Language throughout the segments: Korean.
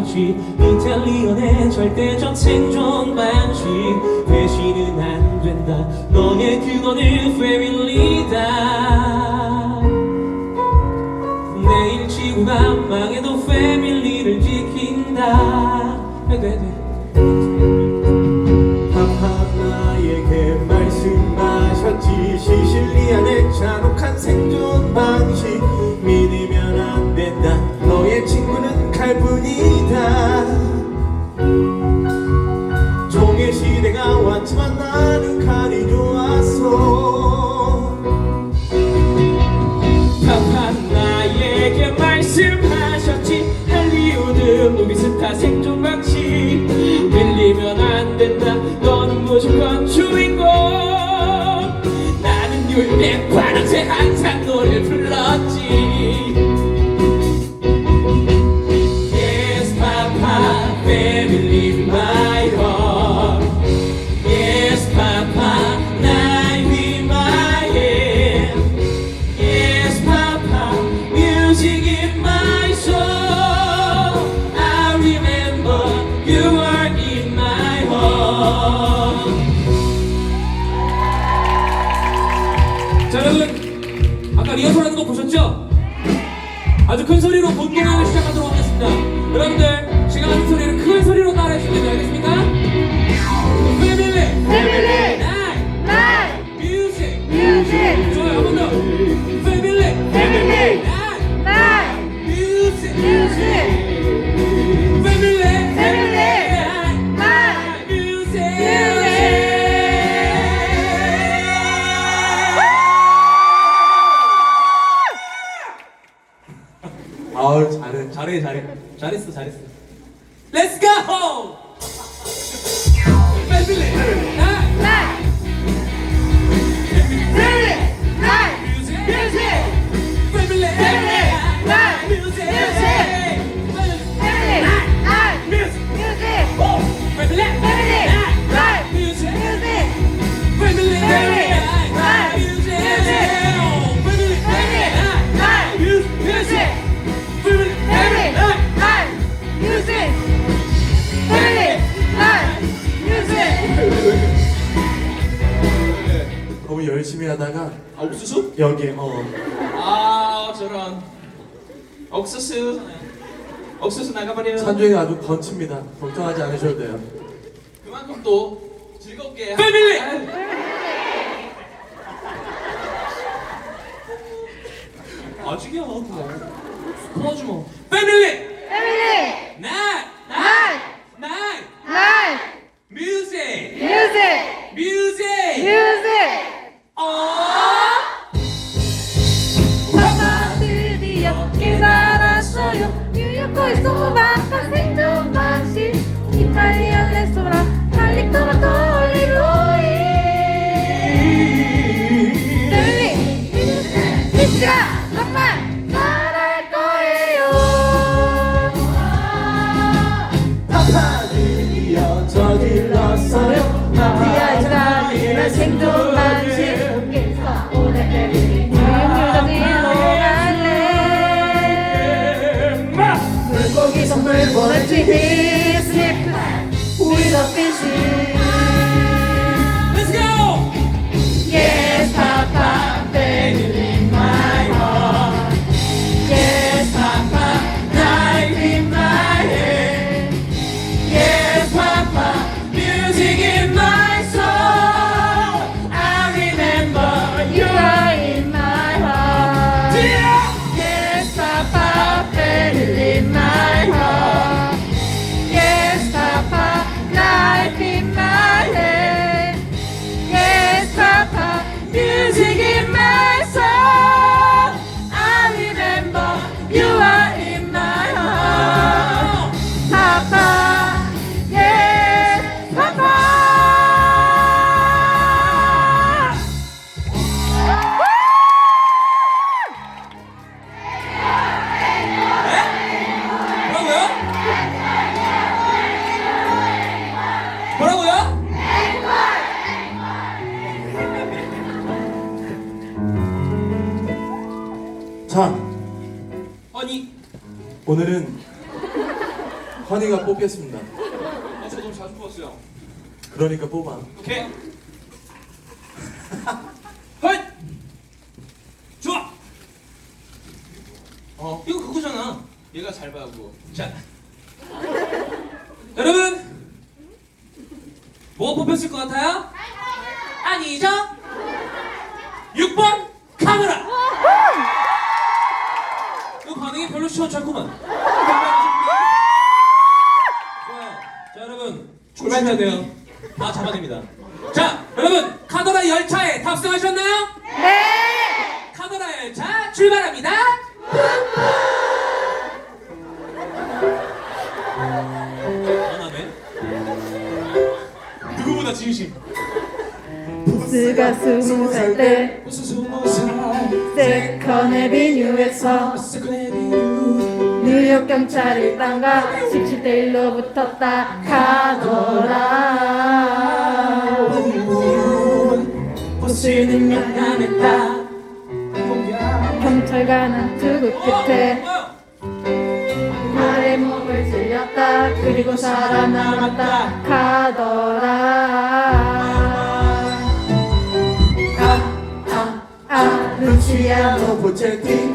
방식 이탈리언의 절대적 생존 방식. 대신은 안 된다. 너의 그거는 패밀리다 내일 지구가 망해도 패밀리를 지킨다. 네, 네, 네. 아주 큰 소리로 본공항을 시작하도록 열심히 하다가 아, 옥수수? 여기 어 아 저런 옥수수 옥수수 나가버리면 산중이 아주 건칩니다. 걱정하지 않으셔도 돼요. 그만큼 또 즐겁게 패밀리! 아직이야 아, 그거 스포하지 패밀리! me. 자, 허니 오늘은 허니가 뽑겠습니다. 아, 저 너무 자주 뽑았어요. 그러니까 뽑아. 오케이. 헐! 좋아! 어, 이거 그거잖아. 얘가 잘 봐고. 자. 여러분! 뭐 뽑혔을 것 같아요? 아니죠? 6번! 시원찮구만. 좋아요. 자, 여러분. 출발해야 돼요. 다 잡아냅니다. 자, 여러분. 카더라 열차에 탑승하셨나요? 네! 카더라 열차 출발합니다. 누구보다 진심. 보스가 스무 살때 무슨 스무 살 세컨의 비뉴에서 뉴욕 경찰 일당과 17대 1로 붙었다. 가더라. 보스는 영감했다 경찰관은 두고 끝에 말에 목을 찔렸다. 그리고 살아남았다. 가더라. 아 아 아, 루치아노 보체티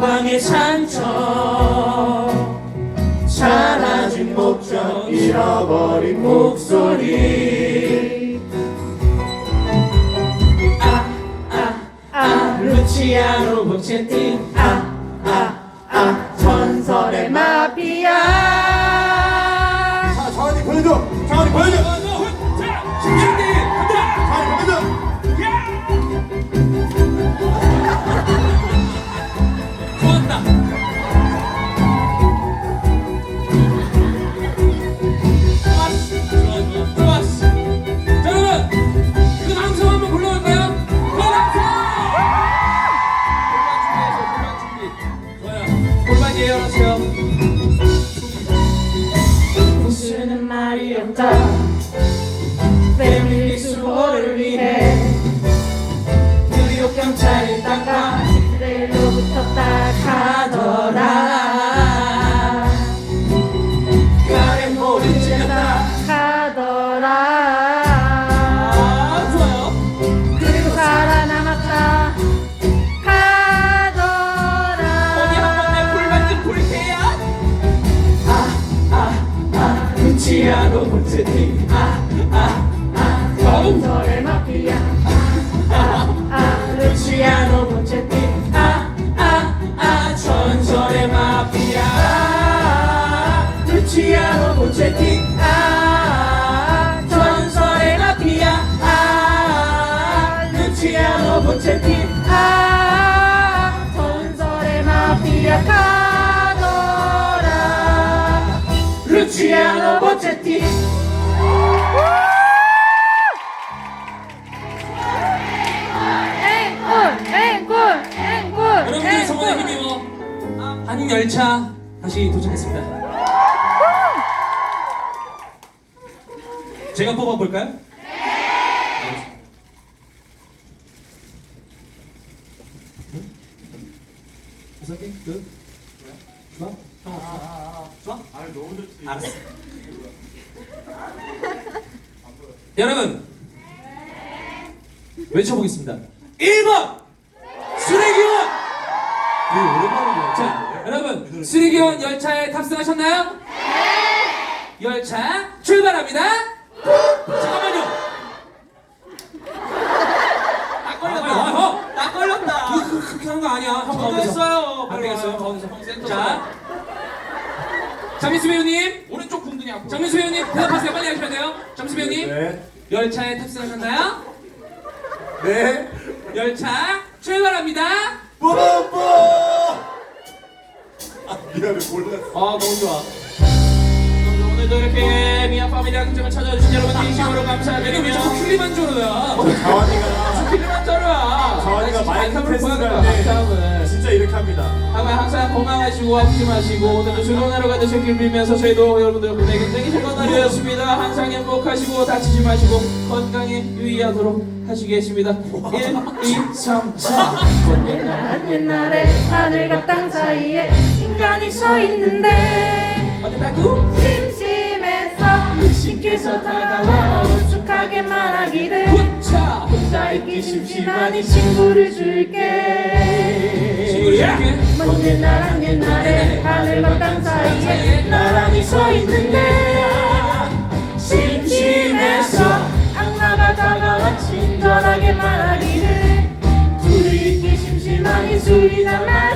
영광 영광의 산처 사라진 목적 잃어버린 목소리 아, 아, 아, 루치아노 보체티 아, 아, 아, 전설의 마피아 자, 정한이 보여줘. 정한이 보여줘. 한국 열차 다시 도착했습니다. 제가 뽑아볼까요? 네. 개? 끝? 좋아? 형 없어? 좋아? 아니 너무 좋지. 알았어. 여러분 외쳐보겠습니다. 1번 쓰레기원. 우리 오랜만에 자, 여러분 쓰레기원 열차에 탑승하셨나요? 네. 열차 출발합니다. 잠깐만요. 딱 걸렸다. 딱 걸렸다. 그, 그, 그렇게 하는 거 아니야. 형 가운데서. 했어요. 안 되겠어요. 형 센터. 자, 장민수 배우님, 오른쪽 궁둥이 앞으로. 장민수 배우님 대답하세요. 빨리 하셔야 돼요. 장민수 배우님, 네. 열차에 탑승하셨나요? 네. 열차 출발합니다. 뽀뽀. 아 미안해 몰랐어. 아 너무 좋아. 오늘도 이렇게 미아 파밀리아 극장을 찾아주신 여러분 진심으로 이게 왜 감사드리며 자꾸 킬리만조로야? 자환이가 킬리만자로야. 자환이가 마이크 한번 테스트를 보여줘봐. 할때 다음은. 진짜 이렇게 합니다. 다만 항상 건강하시고 아프지 마시고 오늘도 즐거운 하루가 되셨길 빌면서 저희도 여러분들 덕분에 굉장히 즐거운 하루였습니다. 항상 행복하시고 다치지 마시고 건강에 유의하도록 하시겠습니다 1, 2, 3, 4 옛날 옛날에 하늘과 땅 사이에 인간이 서 있는데 어땠다구? 심심해서 신께서 다가와 우측하게 말하기를 혼자 있기 심심하니 친구를 줄게. 친구를 줄게. 먼 옛날 옛날에 하늘과 땅 사이에 나란히 서 있는데 심심해서 악마가 다가와 친절하게 말하기를 둘이 있기 심심하니 술이나 마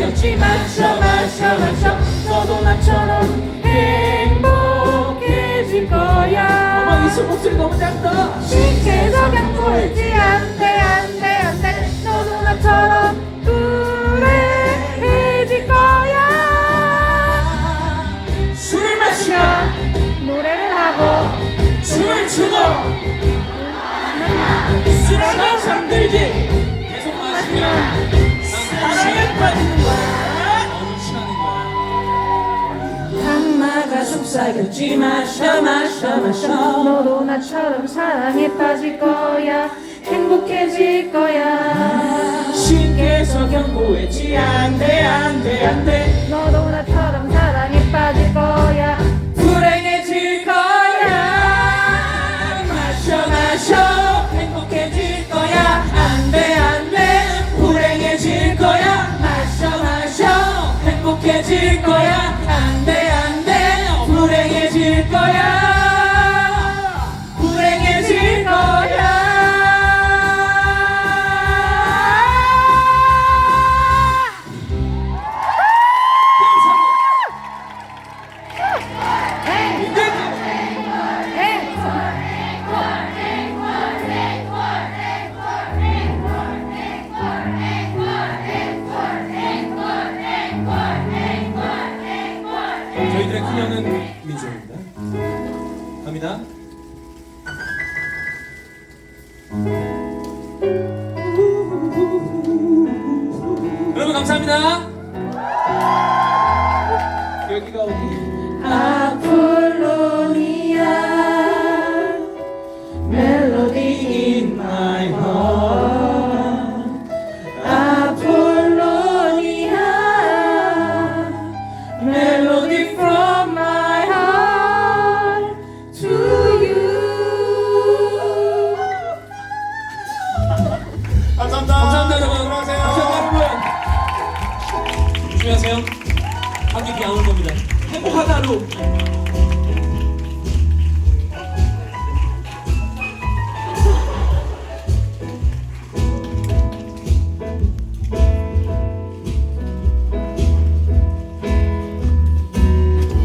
속삭였지 마셔 마셔 마셔 너도 나처럼 행복해질 거야 엄마 이수 목소리 너무 작다. 쉽게 석양보이지 안돼 안돼 안돼 너도 나처럼 그래해질 거야. 술을 마시고 노래를 하고 춤을 추고 술하게 잠들지. 계속 마시면 악마가 속삭였지 마셔 마셔 마셔. 너도 나처럼 사랑에 빠질 거야. 행복해질 거야. 신께서 경고했지. 안돼 안돼 안돼. 너도 나 행복해질 거야 여러분 감사합니다.